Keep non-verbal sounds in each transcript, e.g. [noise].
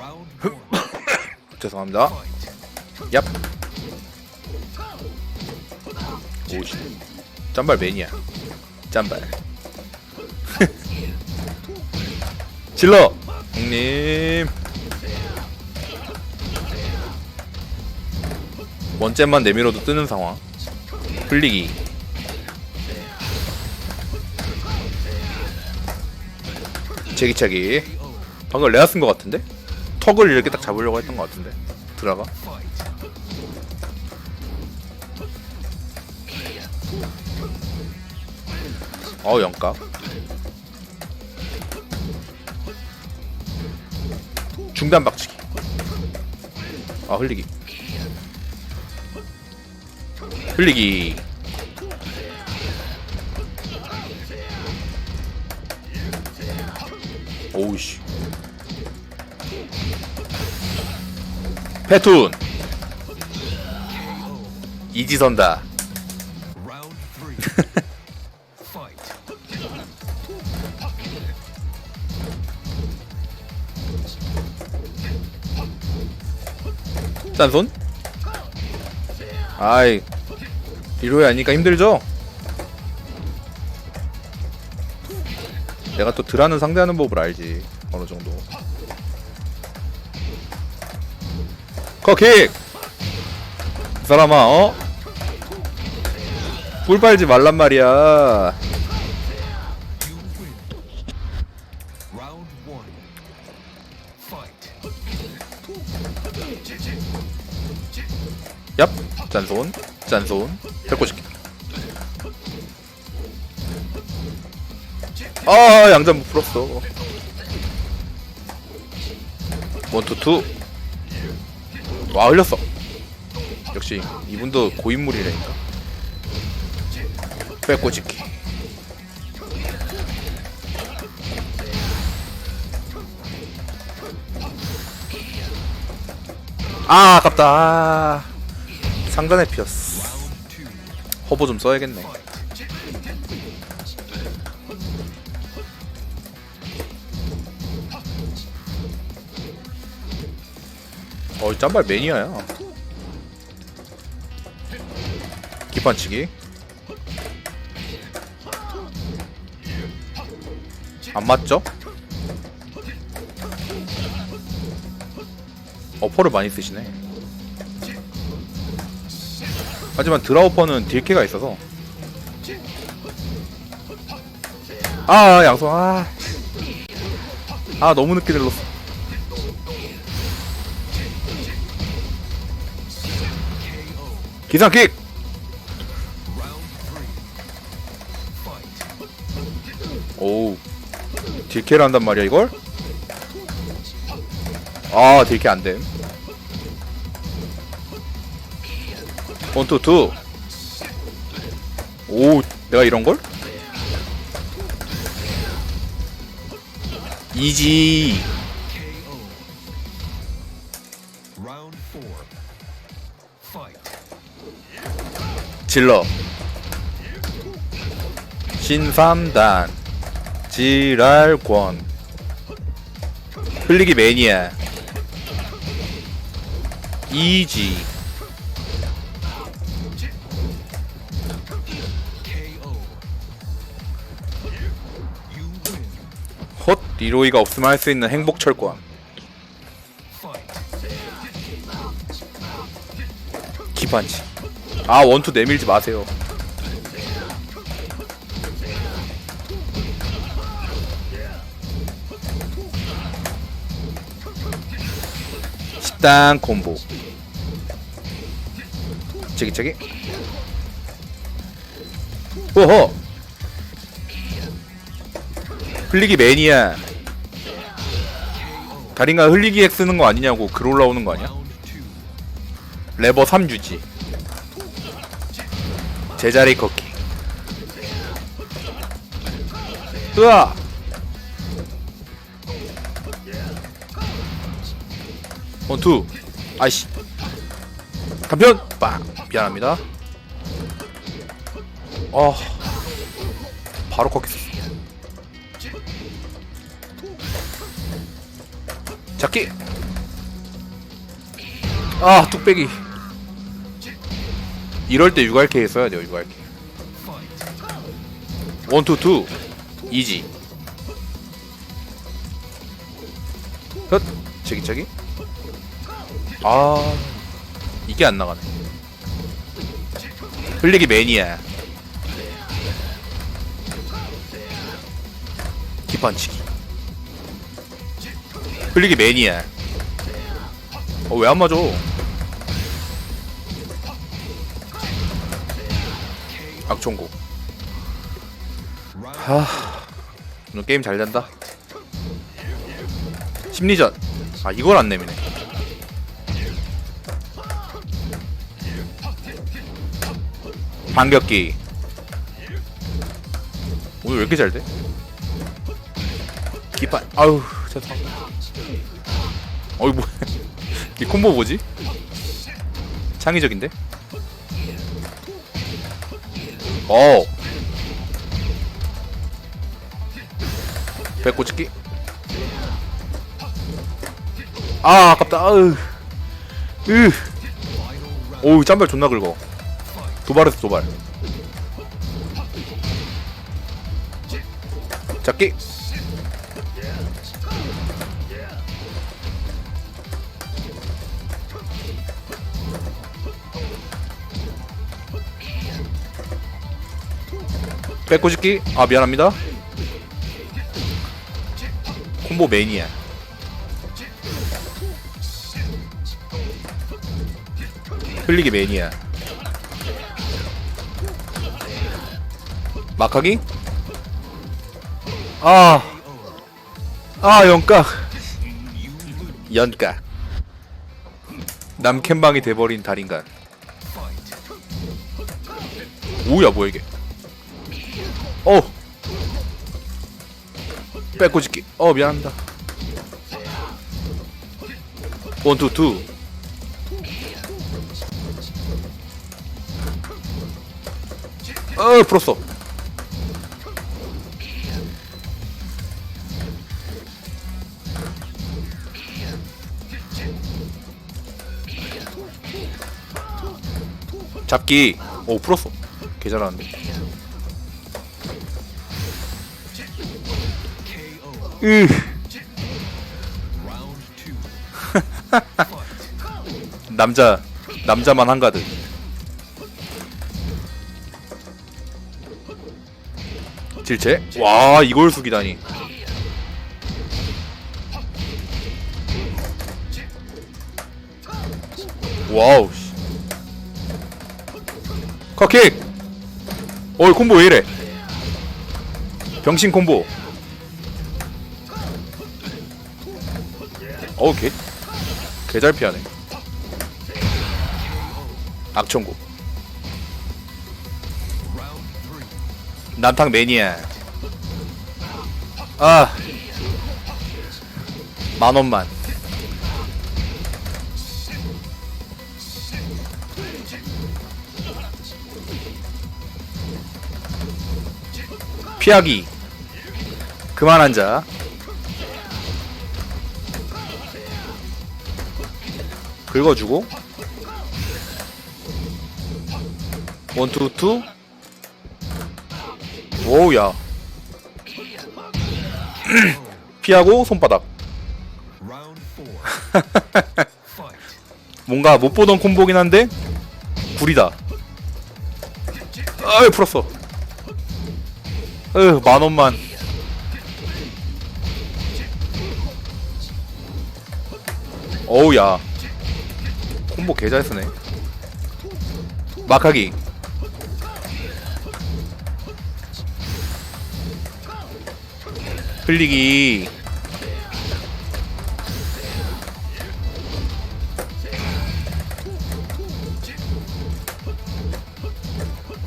[coughs] 죄송합니다. 얍. 오씨. 짬발 매니아. 짬발. [laughs] 질러. 형님. 원잼만 내밀어도 뜨는 상황. 흘리기. 제기차기. 방금 레아 쓴 것 같은데? 턱을 이렇게 딱 잡으려고 했던 것 같은데. 들어가. 어 영값. 중단 박치기. 아 흘리기. 흘리기. 오우씨. 패툰. 이지선다. [laughs] 짠손? 아이 리로이 아니까 힘들죠? 내가 또 드라는 상대하는 법을 알지 어느 정도 커킥! 이 사람아 어? 꿀 빨지 말란 말이야. 얍 짠손 짠손 펼고시키 아 양자 못 풀었어 원투투 와 흘렸어. 역시 이분도 고인물이라니까. 빼꼬집기. 아 아깝다. 아, 상단에 피었어. 허브 좀 써야겠네 어 짬발 매니아야. 기판치기. 안 맞죠? 어퍼를 많이 쓰시네. 하지만 드라우퍼는 딜캐가 있어서. 아 양손 아. 아 너무 늦게 들렀어 기상킥. 오우 딜캐를 한단 말이야 이걸? 아 딜캐 안됨 원투 투 오 내가 이런걸? 이지 질러 신삼단 지랄권 흘리기 매니아 이지. 헛 리로이가 없으면 할 수 있는 행복 철권 Fight. 기판치 아 원투 내밀지 마세요. 식당 콤보 저기 오호! 흘리기 매니아. 다린가 흘리기 X 쓰는 거 아니냐고 글 올라오는 거 아니야? 레버 3 유지 제자리 걷기 으아! 원투. 아이씨. 단편! 빵. 미안합니다. 어. 바로 썼어. 잡기. 아 뚝배기 이럴 때 URK 써야 돼요 URK Fight. 원투투 이지 헛. 저기. 아 이게 안 나가네. 흘리기 매니아. 기판치기. 흘리기 매니아. 어 왜 안 맞아 악총고 하 오늘 게임 잘 된다. 심리전. 아 이걸 안 내미네. 반격기. 오늘 왜 이렇게 잘 돼? 기판 아우 죄송합니다. 어이 뭐야. [laughs] 이 콤보 뭐지? 창의적인데? 어 배꼽 찍기. 아 아깝다. 으. round. 오우 짬발 존나 긁어. 도발했어 도발. 잡기 빼고 찍기? 아 미안합니다. 콤보 매니아. 흘리기 매니아. 막하기? 아, 아 연각 연각 남캠방이 돼버린 달인간. 오야 뭐야 이게 어 빼고 찍기. 어 미안합니다. 원투투. 어 풀었어. 잡기. 오 풀었어. 개 잘하는데 으. Fight. [laughs] 남자 남자만 한가득 질체 와 이걸 숙이다니 와우 씨. 컷킥 어이 콤보 왜 이래 병신 콤보 어우 개 개잘 피하네. 악천고. 남탕 매니아. 아. 만원만. 피하기. 그만 앉아 긁어주고. 원투투. 오우야. [clears throat] 피하고 손바닥. [laughs] 뭔가 못 보던 콤보긴 한데 구리다. 아유 풀었어? 으 만원만. 어우야 콤보 개잘 쓰네. 막하기. 흘리기.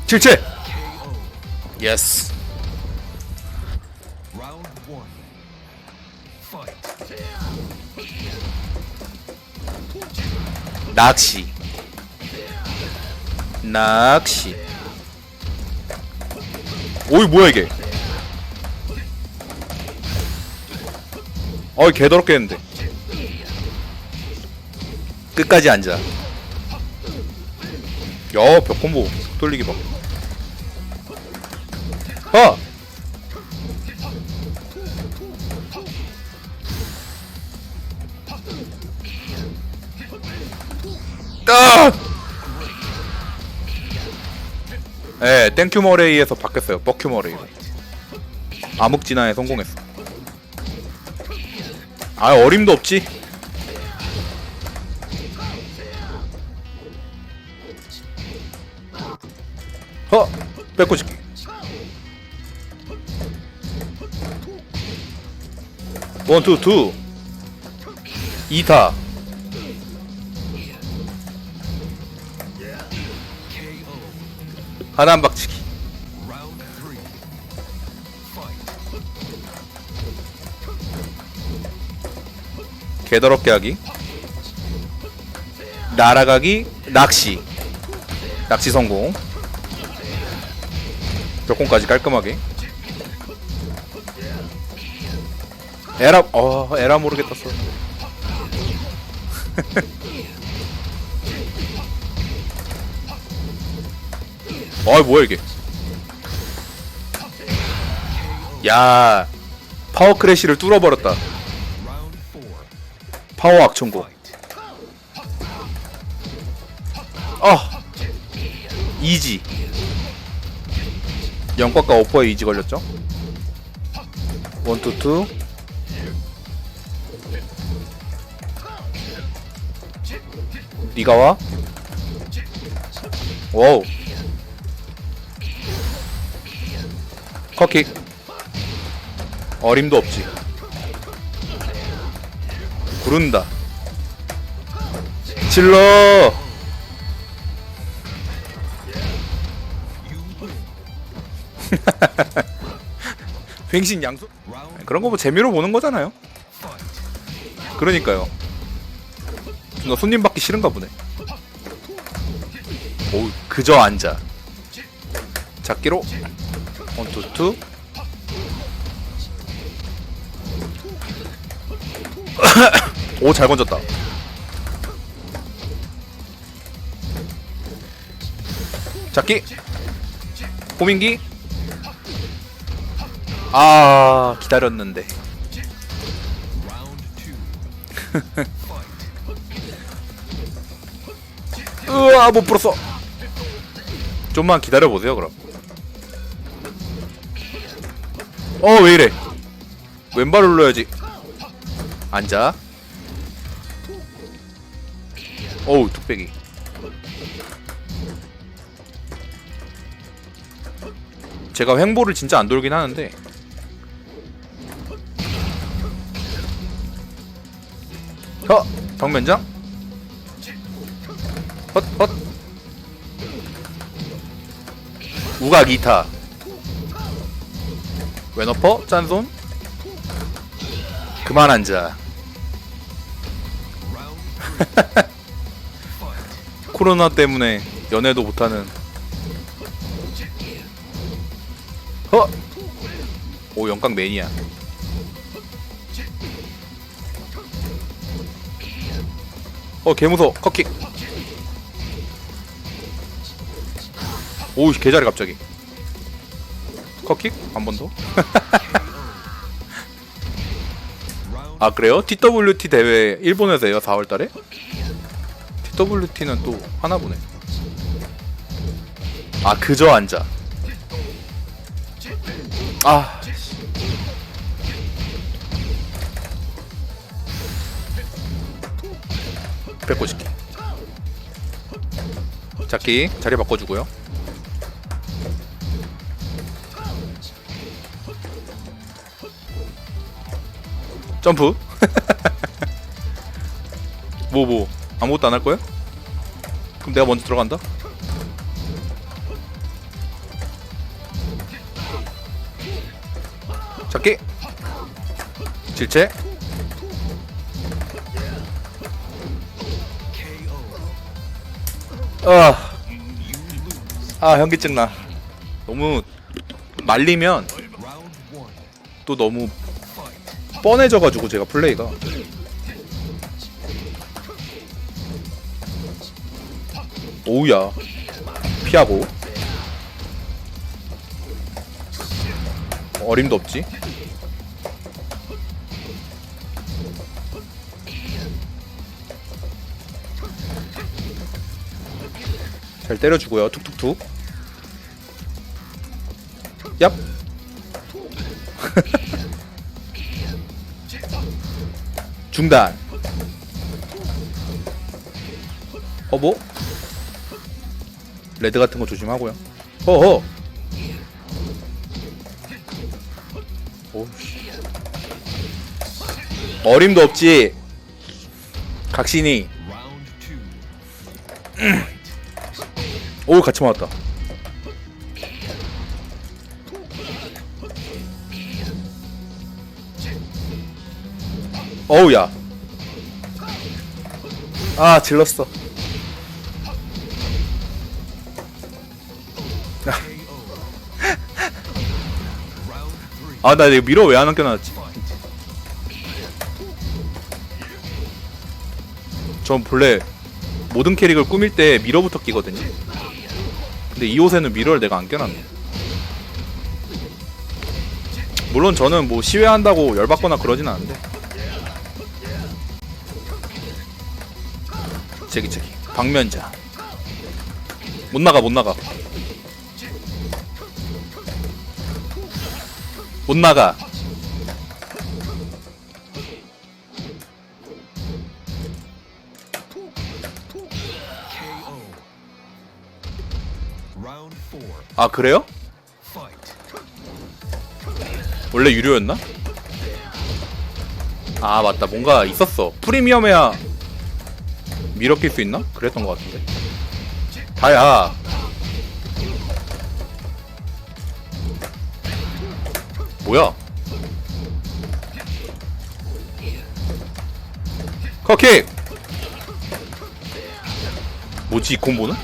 KO. 예스 낚시. 낚시. 오이 뭐야 이게? 어이 개더럽게 했는데. 끝까지 앉아. 야 벽콤보. 돌리기 봐. 어! 아! 예, 땡큐 머레이에서 바뀌었어요. 버큐 머레이로. 암흑 진화에 성공했어. 아, 어림도 없지. 허! 뺏고 싶기. 원, 투, 투. 이타. 하나 한 박치기. Round three. Fight. 개더럽게 하기. 날아가기, 낚시. 낚시 성공. 벽공까지 깔끔하게. 에라, 어, 에라 모르겠다 써. [laughs] 어이 뭐야 이게? 야, 파워 크래쉬를 뚫어버렸다. 파워 악천고. 아 이지 영과과 오퍼에 이지 걸렸죠 원투투 니가 와 와우 컷킥 어림도 없지 구른다 질러. [laughs] 횡신 양손 그런 거 뭐 재미로 보는 거잖아요. 그러니까요. 너 손님 받기 싫은가 보네. 오, 그저 앉아. 잡기로 원투 투. 오, 잘 건졌다. 잡기. 호민기. 아, 기다렸는데. [laughs] 으아 못 풀었어 좀만 기다려보세요 그럼 어 왜이래? 왼발을 눌러야지. 앉아. 어우 뚝배기. 제가 횡보를 진짜 안 돌긴 하는데. 혀! 정면장? 헛 헛. 우각 2타 왼어퍼 짠손. 그만 앉아. [laughs] 코로나 때문에 연애도 못하는. 허! 오 영광 매니아. 어 개무서 컷킥. 오우 개잘해 갑자기 컷킥 한 번 더? [laughs] 아 그래요? TWT 대회 일본에서 해요 4월달에? TWT는 또 하나 보네 아 그저 앉아 아 씨. 뺏고 싶기 잡기 자리 바꿔주고요 점프 [laughs] 뭐뭐 아무것도 안 할 거야? 그럼 내가 먼저 들어간다 잡기 질체 KO. 아. 아 현기증 나 너무 말리면. 또 너무. 뻔해져가지고 제가 플레이가. 오우야. 피하고. 어림도 없지? 잘 때려주고요. 툭툭툭. 얍 [laughs] 중단 어 뭐? 레드 같은 거 조심하고요. 어허. 오씨. 어림도 없지. 각신이. Two. 오 같이 맞았다. 어우야. 아 질렀어. Round three. 아나 이거 미러 왜 안? Fight. 전 본래 모든 캐릭을 꾸밀 때 미러부터 끼거든요. 근데 이 옷에는 미러를 내가 안 껴놨네. 물론 저는 뭐 시위한다고 열받거나 그러진 않은데. 제기 제기 방면자. 못 나가 못 나가. 못 나가. 아 그래요? 원래 유료였나? 아 맞다 뭔가 있었어 프리미엄에야 미러 낄수 있나? 그랬던 것 같은데 다야 뭐야 컷킥 뭐지 이 콤보는?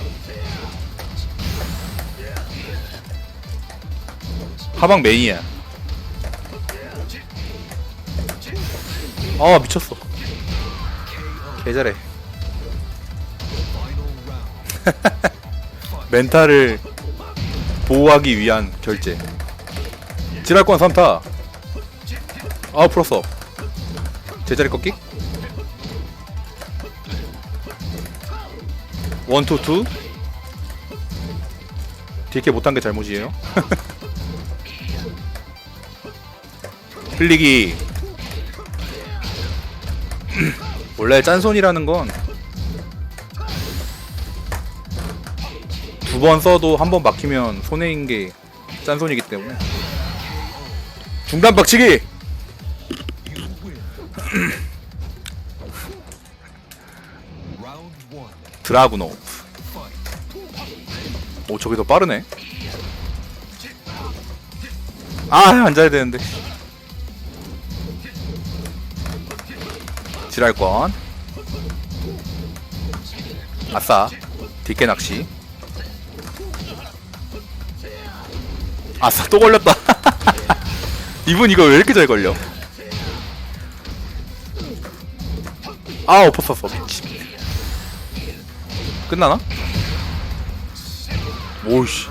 하방 메인이야 아 미쳤어. 개잘해. [laughs] 멘탈을 보호하기 위한 결제. 지랄권 3타. 아 풀었어. 제자리 꺾기? 원투 투. 딜게 못한 게 잘못이에요. [laughs] 흘리기. [clears throat] 원래 짠손이라는 건 두 번 써도 한 번 막히면 손해인 게 짠손이기 때문에. 중단 박치기! [clears throat] Fight. 오 저기 더 빠르네. 아 앉아야 되는데. 지랄권. 아싸. 뒷개 낚시 아싸 또 걸렸다. [laughs] 이분 이거 왜 이렇게 잘 걸려? 아 엎었었어. 미친 끝나나? 오이씨.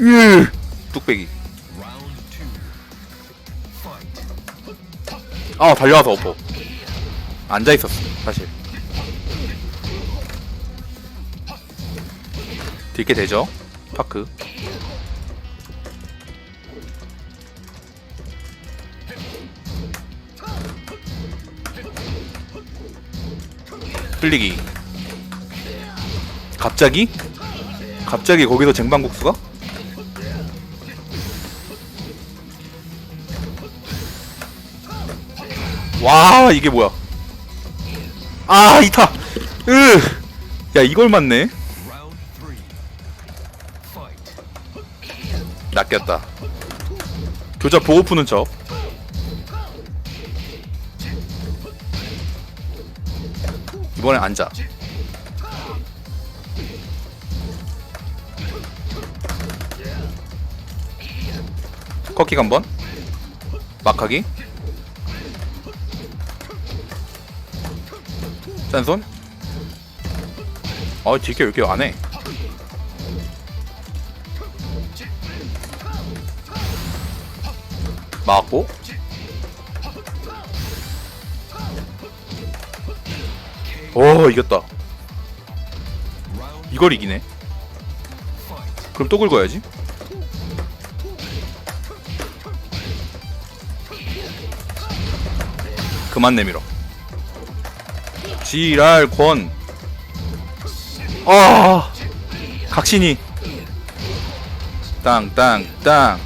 으 뚝배기. two. Fight. 아 달려와서 엎어. 앉아있었어 사실. 딜게 되죠? 파크 흘리기 갑자기? 갑자기 거기서 쟁반국수가? 와 이게 뭐야 아 이타 으야 이걸 맞네. 낚였다 교자 보고 푸는 척 이번엔 앉아. 꺾기 한번. 막하기. 짠손. 아 딜게 왜 이렇게 안해? 막고. 오 이겼다. 이걸 이기네. 그럼 또 긁어야지. 그만 내밀어. 지랄 권. 아, 각신이. 땅땅땅.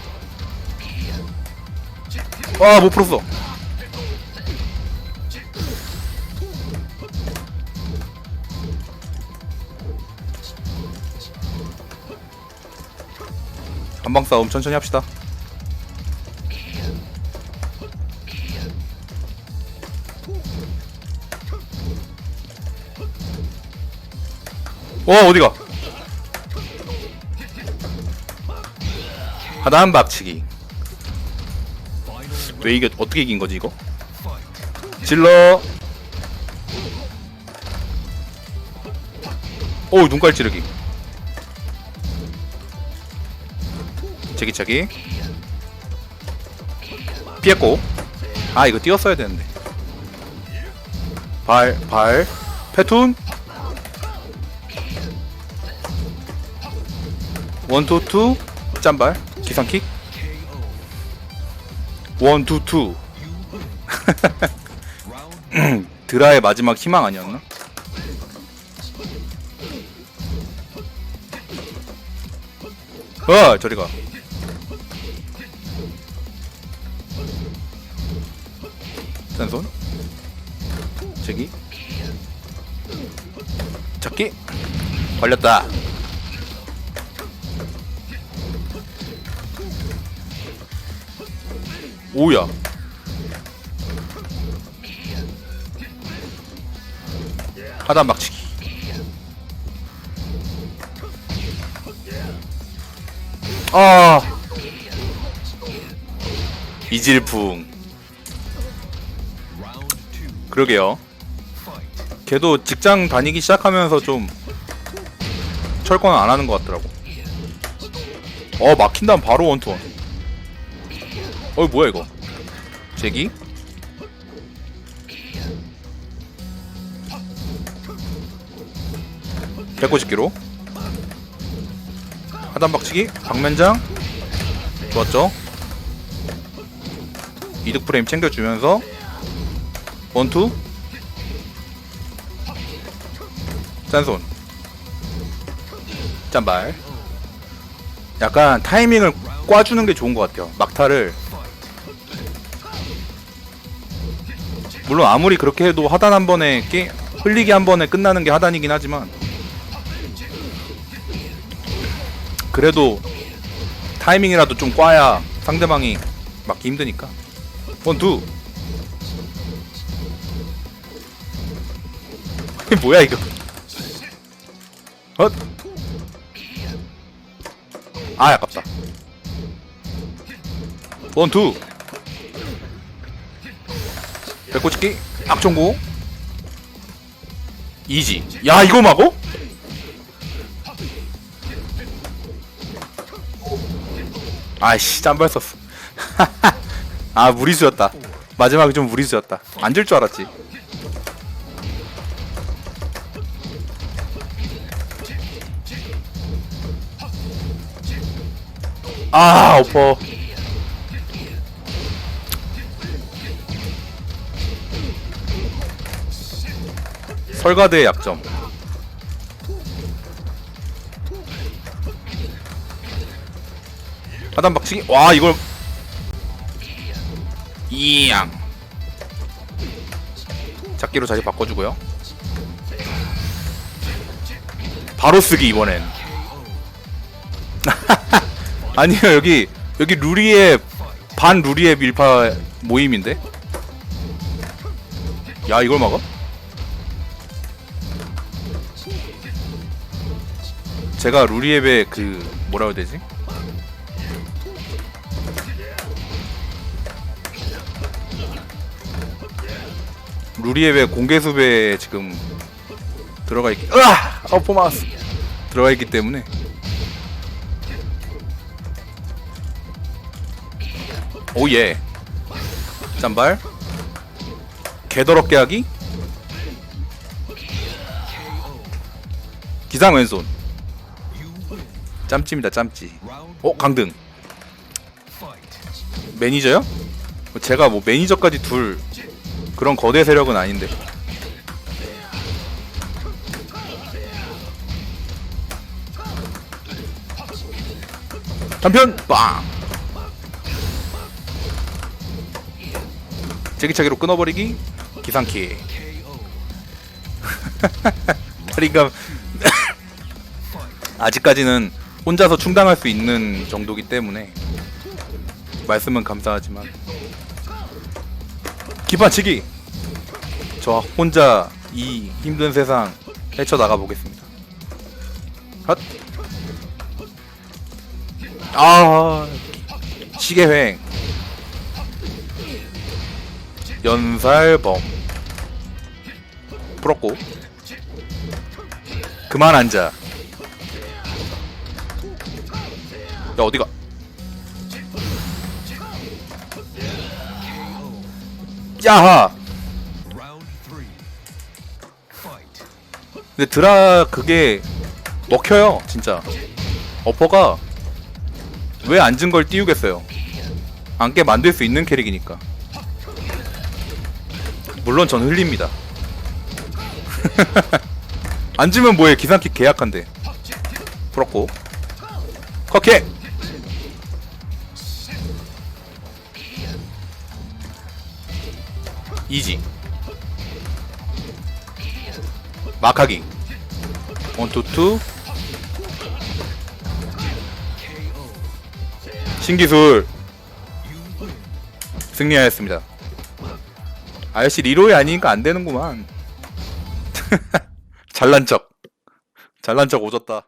아, 못 풀었어 한방 싸움 천천히 합시다. 와 어디가? 하단 Final 왜 이게 어떻게 이긴 거지 이거. 질러. 오 눈깔 찌르기 제기차기. 피했고. 아 이거 띄었어야 되는데. 발 발. 패툰. 원투투. 짠발. 기상킥. 원투투. [laughs] 드라의 마지막 희망 아니었나? 어 저리가 짠손. 제기. 잡기. 걸렸다. 오야. 하단 막치기. 아. 이질풍. 그러게요. 걔도 직장 다니기 시작하면서 좀 철권 안 하는 것 같더라고. 어 막힌 다음 바로 원투원. 어 뭐야 이거? 제기? 배꼽짓기로. 하단 박치기 박면장. 좋았죠? 이득 프레임 챙겨주면서 원투 짠손. 짠발. 약간 타이밍을 꽈주는 게 좋은 것 같아요. 막타를. 물론 아무리 그렇게 해도 하단 한 번에 깨, 흘리기 한 번에 끝나는 게 하단이긴 하지만. 그래도 타이밍이라도 좀 꽈야 상대방이 막기 힘드니까. 원투 뭐야 이거? 헛. 아 아깝다. 원투. 배꼽찍기 악종고 이지. 야 이거 막어? 아이씨 짬발 썼어. [laughs] 아 무리수였다. 마지막에 좀 무리수였다. 앉을 줄 알았지 아 엎어 설가드의 약점. 하단 박치기? 와 이걸. 이양. 잡기로 자리 바꿔주고요. 바로 쓰기 이번엔 [laughs] 아니요 여기 여기 루리의 반 루리의 밀파 모임인데 야 이걸 막아? 제가 루리앱의 그 뭐라 해야 되지? 루리앱의 공개 수배에 지금 들어가 있기 으아! 어퍼 마우스 들어가 있기 때문에 오예. 짠발. 개더럽게 하기. 기상 왼손. 짬찌입니다 짬찌. 어 강등. 매니저요? 제가 뭐 매니저까지 둘 그런 거대 세력은 아닌데. 단편! 빵 제기차기로 끊어버리기 기상키. [laughs] 다리가 [laughs] 아직까지는 혼자서 충당할 수 있는 정도기 때문에 말씀은 감사하지만 기판치기 저 혼자 이 힘든 세상 헤쳐나가 보겠습니다 핫. 아 시계횡 연살범. 풀었고. 그만 앉아. 야 어디가? 야하. 근데 드라 그게 먹혀요 진짜. 어퍼가 왜 앉은 걸 띄우겠어요? 앉게 만들 수 있는 캐릭이니까 물론 전 흘립니다. [laughs] 앉으면 뭐해? 기상킥 계약한대. 풀었고. 컷킥 이지. 마카기. 원투투. 신기술. 승리하였습니다 아저씨 리로이 아니니까 안 되는구만. [laughs] 잘난 척. 잘난 척 오졌다